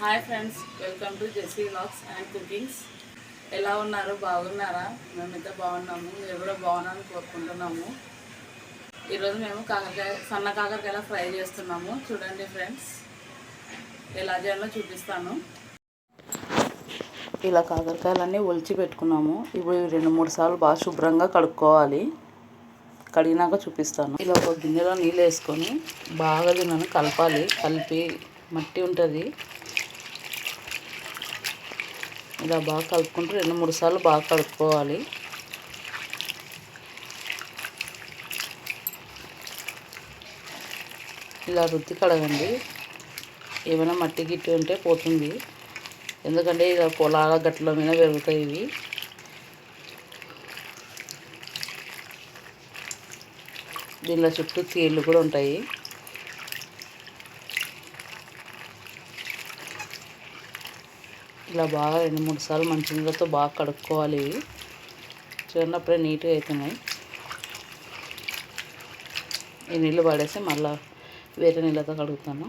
Hi friends welcome to Jessie vlogs and cookings ఎలా ఉన్నారు? బాగున్నారా? మేమైతే బాగున్నాము. మీరు కూడా బాగున్నాను కోరుకుంటున్నాము. ఈరోజు మేము కాకరకాయ సన్న కాకరకాయల ఫ్రై చేస్తున్నాము. చూడండి ఫ్రెండ్స్ ఎలా చేయాలో చూపిస్తాను. ఇలా కాకరకాయలన్నీ ఒలిచి పెట్టుకున్నాము. ఇప్పుడు రెండు మూడు సార్లు బాగా శుభ్రంగా కడుక్కోవాలి. కడిగినాక చూపిస్తాను. ఇలా ఒక గిన్నెలో నీళ్ళు వేసుకొని బాగా దీనిని కలపాలి. కలిపి మట్టి ఉంటుంది. ఇలా బాగా కలుపుకుంటూ రెండు మూడు సార్లు బాగా కలుపుకోవాలి ఇలా రుద్ది కడగండి. ఏమైనా మట్టి గిట్టి ఉంటే పోతుంది. ఎందుకంటే ఇక పొలాల గట్ల మీద పెరుగుతాయి ఇవి. దీనిలో చుట్టూ తీళ్ళు కూడా ఉంటాయి. ఇలా బాగా రెండు మూడు సార్లు మంచి నీళ్ళతో బాగా కడుక్కోవాలి. ఇవి చూడండి నీట్గా అవుతున్నాయి ఈ నీళ్ళు పడేసి మళ్ళీ వేరే నీళ్ళతో కడుగుతాను.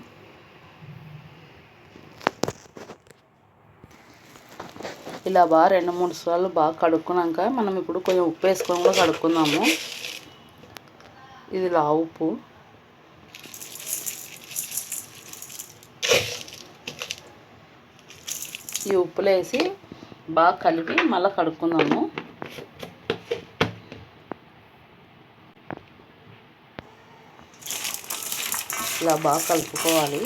ఇలా బాగా రెండు మూడు సార్లు బాగా కడుక్కున్నాక మనం ఇప్పుడు కొంచెం ఉప్పు వేసుకొని కూడా కడుక్కుందాము. ఇది లా ఉప్పు. ఈ ఉప్పులో వేసి బాగా కలిపి మళ్ళీ కడుక్కుందాము. ఇలా బాగా కలుపుకోవాలి.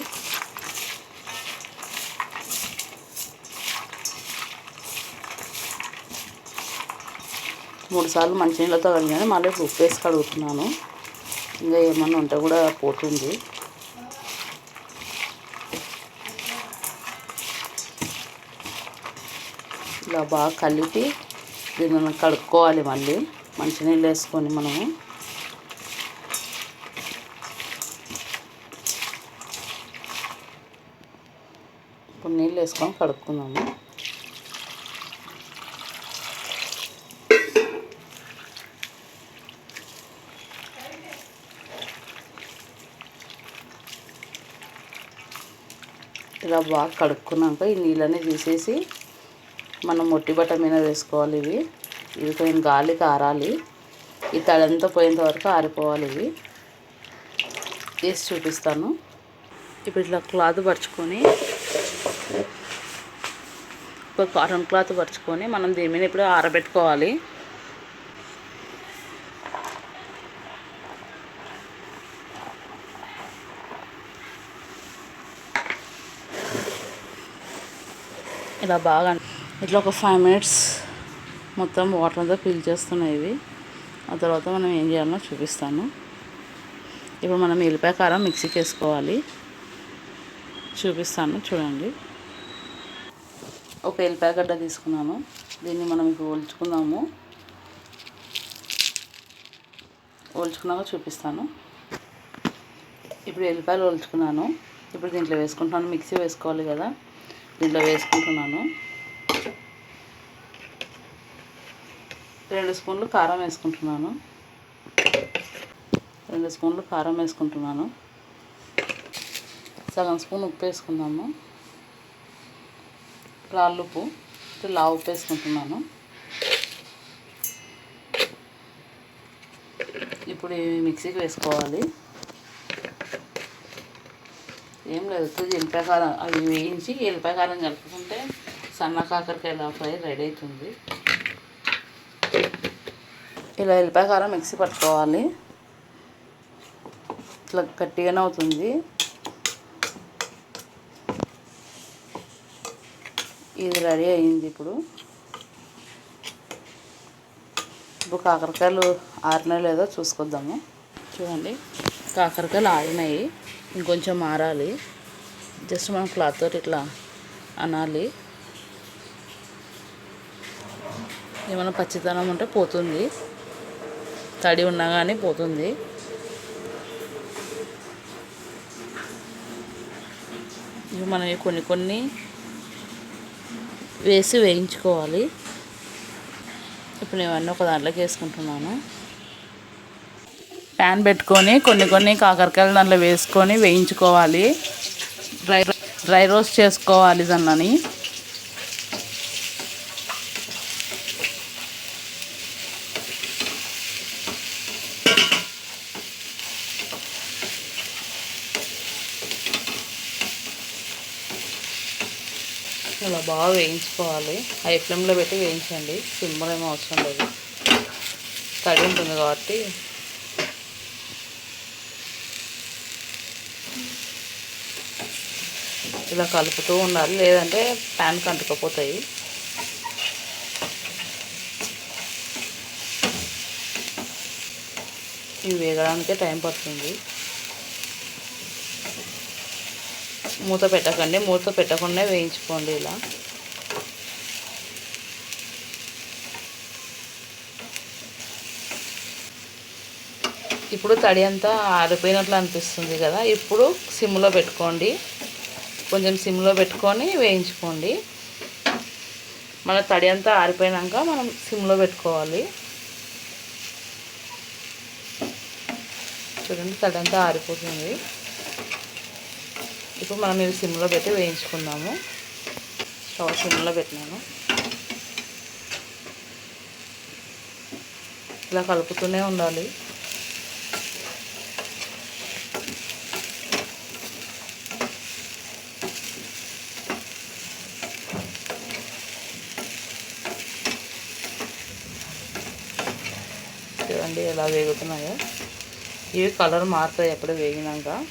మూడు సార్లు మంచినీళ్ళతో కలిగాను మళ్ళీ ఉప్పు వేసి కడుగుతున్నాను. ఇంకా ఏమన్నా ఉంటే కూడా పోతుంది. ఇలా బాగా కలిపి దీనిని కడుక్కోవాలి మళ్ళీ. మంచినీళ్ళు వేసుకొని మనము. ఇప్పుడు నీళ్ళు వేసుకొని కడుక్కుందాము. ఇలా బాగా కడుక్కున్నాక ఈ నీళ్ళని తీసేసి మనం మొట్టి బట్ట మీద వేసుకోవాలి ఇవి. ఇవి కొంచెం గాలికి ఆరాలి ఈ తడంతా పోయేంత వరకు ఆరిపోవాలి ఇవి. వేసి చూపిస్తాను. ఇప్పుడు ఇట్లా క్లాత్ పరుచుకొని ఒక కాటన్ క్లాత్ పరుచుకొని మనం దీని మీద ఇప్పుడు ఆరబెట్టుకోవాలి. ఇలా బాగా ఇట్లా ఒక ఫైవ్ మినిట్స్ మొత్తం వాటర్ అంతా ఫిల్ చేస్తున్నాయి ఇవి. ఆ తర్వాత మనం ఏం చేయాలో చూపిస్తాను. ఇప్పుడు మనం ఎల్లిపాయ కారం మిక్సీకి వేసుకోవాలి. చూపిస్తాను చూడండి. ఒక ఎల్లిపాయ గడ్డ తీసుకున్నాను. దీన్ని మనం ఇప్పుడు ఒలుచుకుందాము. ఒలుచుకున్నాక చూపిస్తాను. ఇప్పుడు ఎల్లిపాయలు ఒలుచుకున్నాను. ఇప్పుడు దీంట్లో వేసుకుంటున్నాను మిక్సీ వేసుకోవాలి కదా. దీంట్లో వేసుకుంటున్నాను. రెండు స్పూన్లు కారం వేసుకుంటున్నాను. రెండు స్పూన్లు కారం వేసుకుంటున్నాను. సగం స్పూన్ ఉప్పు వేసుకుందాము. రాళ్ళుప్పు లా ఉప్పు వేసుకుంటున్నాను. ఇప్పుడు మిక్సీకి వేసుకోవాలి. ఏం లేదు తుది ఎల్లిపాయ కారం అవి వేయించి ఎల్లిపాయ కారం కలుపుకుంటే సన్న కాకరకాయల ఫ్రై రెడీ అవుతుంది. ఇలా ఎల్లిపాయ కారం మిక్సీ పట్టుకోవాలి. ఇట్లా గట్టిగానే అవుతుంది. ఇది రెడీ అయింది ఇప్పుడు. ఇప్పుడు కాకరకాయలు ఆరినాయో లేదో చూసుకొద్దాము. చూడండి కాకరకాయలు ఆరినాయి. ఇంకొంచెం మారాలి జస్ట్ మనం క్లాత్ తోటి ఇట్లా అనాలి. ఏమైనా పచ్చితనం ఉంటే పోతుంది. తడి ఉన్నా కానీ పోతుంది. ఇవి మనం కొన్ని కొన్ని వేసి వేయించుకోవాలి. ఇప్పుడు నేను అన్నీ ఒక దాంట్లోకి వేసుకుంటున్నాను. ప్యాన్ పెట్టుకొని కొన్ని కొన్ని కాకరకాయలు దాంట్లో వేసుకొని వేయించుకోవాలి. డ్రై డ్రై రోస్ట్ చేసుకోవాలి దాన్ని. ఇలా బాగా వేయించుకోవాలి. హై ఫ్లేమ్లో పెట్టి వేయించండి. సిమ్లో ఏమో అవసరం లేదు. తడి ఉంటుంది కాబట్టి. ఇలా కలుపుతూ ఉండాలి. లేదంటే ప్యాన్కి అంటుకపోతాయి ఇవి వేయడానికే టైం పడుతుంది. మూత పెట్టకండి. మూత పెట్టకుండా వేయించుకోండి ఇలా. ఇప్పుడు తడి అంతా ఆరిపోయినట్లు అనిపిస్తుంది కదా. ఇప్పుడు సిమ్లో పెట్టుకోండి. కొంచెం సిమ్లో పెట్టుకొని వేయించుకోండి. మన తడి అంతా ఆరిపోయినాక మనం సిమ్లో పెట్టుకోవాలి. చూడండి తడి అంతా ఆరిపోతుంది. ఇప్పుడు మనం ఇవి సిమ్లో పెట్టి వేయించుకుందాము. స్టవ్ సిమ్లో పెట్టినాను. ఇలా కలుపుతూనే ఉండాలి. చూడండి ఎలా వేగుతున్నాయో. ఇవి కలర్ మారుతాయి ఎప్పుడు వేగినాక.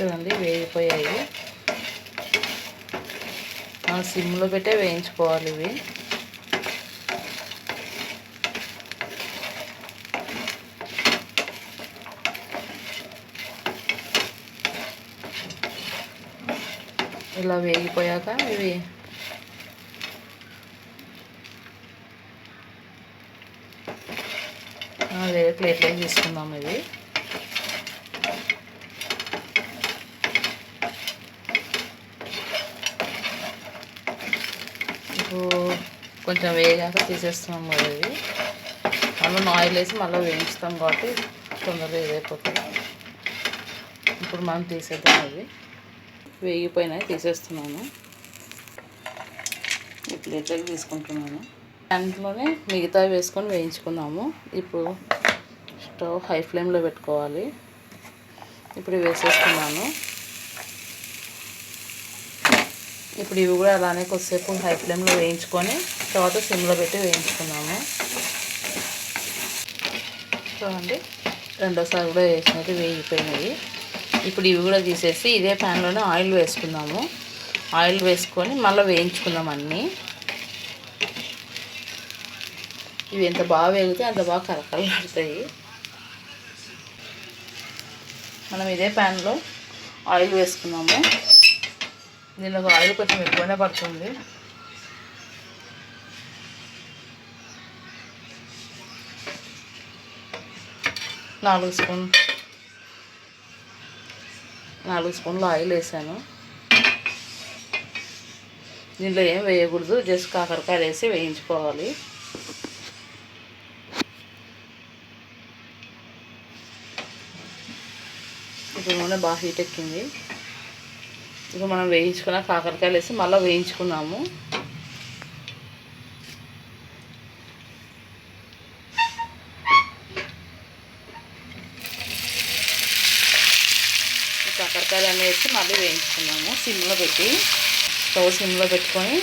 చూడండి వేగిపోయాయి. సిమ్లో పెట్టే వేయించుకోవాలి ఇవి. ఇలా వేగిపోయాక ఇవి. వేరే ప్లేట్లో తీసుకుందాం ఇవి. పసుపు కొంచెం వేగాక తీసేస్తున్నాం కదా మళ్ళీ ఆయిల్ వేసి మళ్ళీ వేయించుతాం కాబట్టి తొందరగా ఇదైపోతుంది ఇప్పుడు మనం తీసేద్దాం అవి. వేగిపోయినాయి తీసేస్తున్నాను. ఈ ప్లేట్లోకి తీసుకుంటున్నాను. దాంట్లోనే మిగతా వేసుకొని వేయించుకున్నాము ఇప్పుడు స్టవ్ హై ఫ్లేమ్లో పెట్టుకోవాలి. ఇప్పుడు వేసేస్తున్నాను. ఇప్పుడు ఇవి కూడా అలానే కొద్దిసేపు హై ఫ్లేమ్లో వేయించుకొని తర్వాత సిమ్లో పెట్టి వేయించుకున్నాము చూడండి రెండోసారి కూడా వేసినట్టు వేగిపోయినాయి. ఇప్పుడు ఇవి కూడా తీసేసి ఇదే ప్యాన్లోనే ఆయిల్ వేసుకుందాము. ఆయిల్ వేసుకొని మళ్ళీ వేయించుకుందాం అన్నీ. ఇవి ఎంత బాగా వేగితే అంత బాగా కరకలాడుతాయి మనం ఇదే ప్యాన్లో ఆయిల్ వేసుకున్నాము దీనిలో ఆయిల్ కొంచెం ఎక్కువనే పడుతుంది. నాలుగు స్పూన్. నాలుగు స్పూన్లు ఆయిల్ వేసాను. దీంట్లో ఏం వేయకూడదు జస్ట్ కాకరకాయ వేసి వేయించుకోవాలి. ఇప్పుడు నూనె బాగా హీట్ ఎక్కింది. ఇక మనం వేయించుకున్న కాకరకాయలు వేసి మళ్ళీ వేయించుకున్నాము కాకరకాయలు అన్నీ వేసి మళ్ళీ వేయించుకున్నాము సిమ్లో పెట్టి స్టవ్ సిమ్లో పెట్టుకొని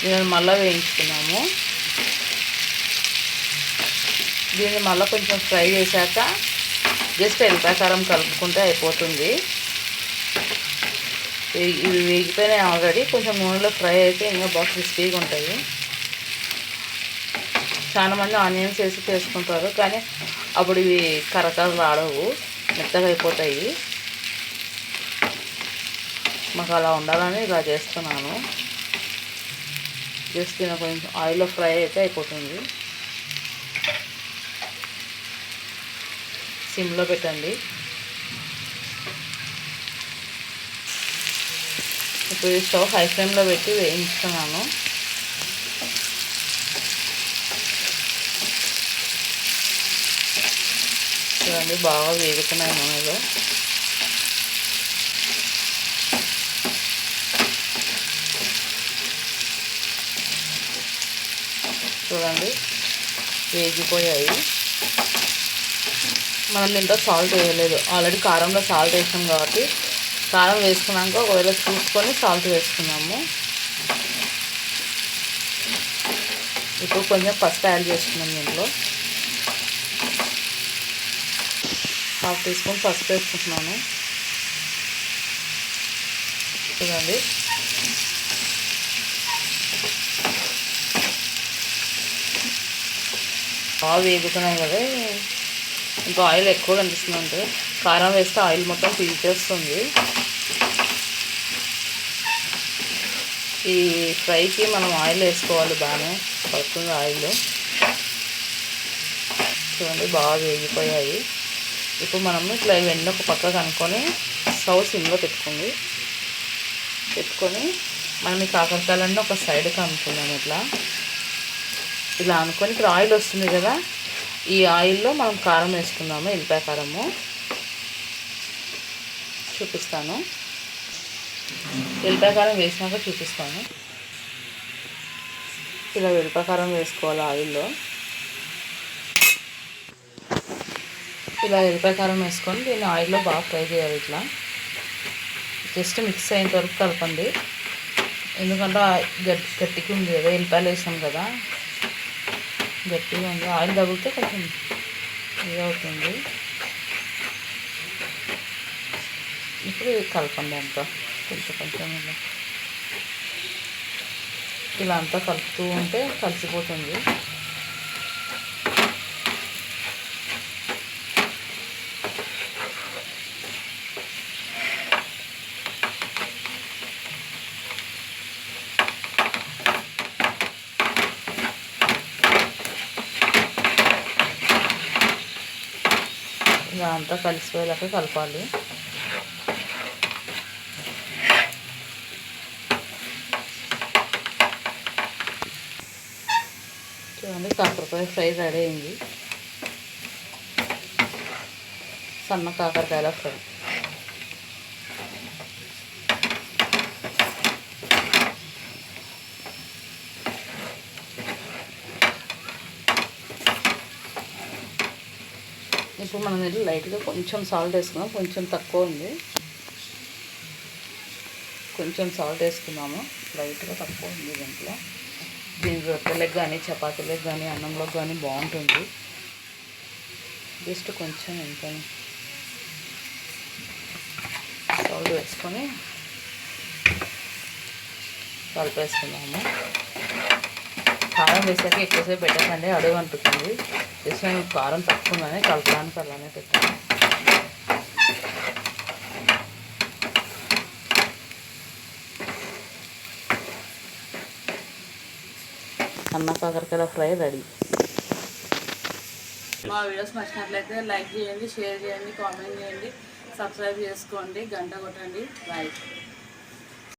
దీనిని మళ్ళీ వేయించుకున్నాము దీన్ని మళ్ళీ కొంచెం ఫ్రై చేశాక జస్ట్ ఎల్లిపాయకారం కలుపుకుంటే అయిపోతుంది. ఇవి వేగిపోయినాయి ఆల్రెడీ కొంచెం నూనెలో ఫ్రై అయితే ఇంకా బాగా క్రిస్పీగా ఉంటాయి. చాలామంది ఆనియన్స్ వేసి చేసుకుంటారు కానీ అప్పుడు ఇవి కరకరలు రాడవు మెత్తగా అయిపోతాయి. మాకు అలా ఉండాలని ఇలా చేస్తున్నాను. జస్ట్ నేను కొంచెం ఆయిల్లో ఫ్రై అయితే అయిపోతుంది. సిమ్లో పెట్టండి. ఇప్పుడు ఈ స్టవ్ హై ఫ్లేమ్లో పెట్టి వేయించుకున్నాను. చూడండి బాగా వేగుతున్నాయి నూనెలో. చూడండి వేగిపోయాయి. మనం దీంట్లో సాల్ట్ వేయలేదు. ఆల్రెడీ కారంలో సాల్ట్ వేసాం కాబట్టి కారం వేసుకున్నాక ఒకవేళ చూసుకొని సాల్ట్ వేసుకున్నాము. ఇప్పుడు కొంచెం పసుపు యాడ్ చేసుకున్నాం దీంట్లో హాఫ్ టీ స్పూన్ పసుపు వేసుకుంటున్నాను. చూడండి. బాగా వేగుతున్నాయి కదా. ఇంకా ఆయిల్ ఎక్కువ కనిపిస్తుంది. అంటే కారం వేస్తే ఆయిల్ మొత్తం పీల్చేస్తుంది. ఈ ఫ్రైకి మనం ఆయిల్ వేసుకోవాలి బాగానే పడుతుంది ఆయిల్. చూడండి బాగా వేగిపోయాయి. ఇప్పుడు మనం ఇట్లా ఇవన్నీ ఒక పక్కకు అనుకొని స్టవ్ సిమ్లో పెట్టుకుంది. పెట్టుకొని మనం ఈ కాకరకాయలన్నీ ఒక సైడ్కి అనుకున్నాం ఇట్లా. ఇలా అనుకొని ఇక్కడ ఆయిల్ వస్తుంది కదా ఈ ఆయిల్లో మనం కారం వేసుకుందాము ఎల్లిపాయ కారము. చూపిస్తాను. ఎల్లిపాయ వేసినాక చూపిస్తాను. ఇలా ఎల్లిపాయ వేసుకోవాలి ఆయిల్లో. ఇలా ఎల్లిపాయ వేసుకొని దీన్ని ఆయిల్లో బాగా ఫ్రై చేయాలి ఇట్లా. జస్ట్ మిక్స్ అయ్యేంత వరకు కలపండి. ఎందుకంటే గట్టి గట్టికి ఉంది కదా ఎల్లిపాయలు వేసాం కదా. గట్టిగా ఉంది. ఆయిల్ తగిలితే కొంచెం ఇదవుతుంది ఇప్పుడు కలపండి అంతా. కొంచెం కొంచెం ఇలా ఇలా అంతా కలుపుతూ ఉంటే కలిసిపోతుంది. ఇలా అంతా కలిసిపోయేలాగా కలపాలి చూడండి కాకరకాయ ఫ్రై రెడీ అయింది. సన్న కాకరకాయల ఫ్రై. ఇప్పుడు మనం వెళ్ళి లైట్గా కొంచెం సాల్ట్ వేసుకున్నాం కొంచెం తక్కువ ఉంది. కొంచెం సాల్ట్ వేసుకున్నాము లైట్గా తక్కువ ఉంది దీంట్లో. దీని రొట్టెలకు కానీ చపాతీలకు కానీ అన్నంలోకి కానీ బాగుంటుంది. జస్ట్ కొంచెం ఎంత సాల్ట్ వేసుకొని కలిపేసుకున్నాము కారం వేసాక ఎక్కువసేపు పెట్టకండి అడుగు అంటుతుంది జస్ట్ నేను కారం తక్కువగానే కలపడానికి అలానే పెట్టాను. అన్న కాకరకాయల ఫ్రై రెడీ. మా వీడియోస్ నచ్చినట్లయితే లైక్ చేయండి షేర్ చేయండి కామెంట్ చేయండి సబ్స్క్రైబ్ చేసుకోండి గంట కొట్టండి. బాయ్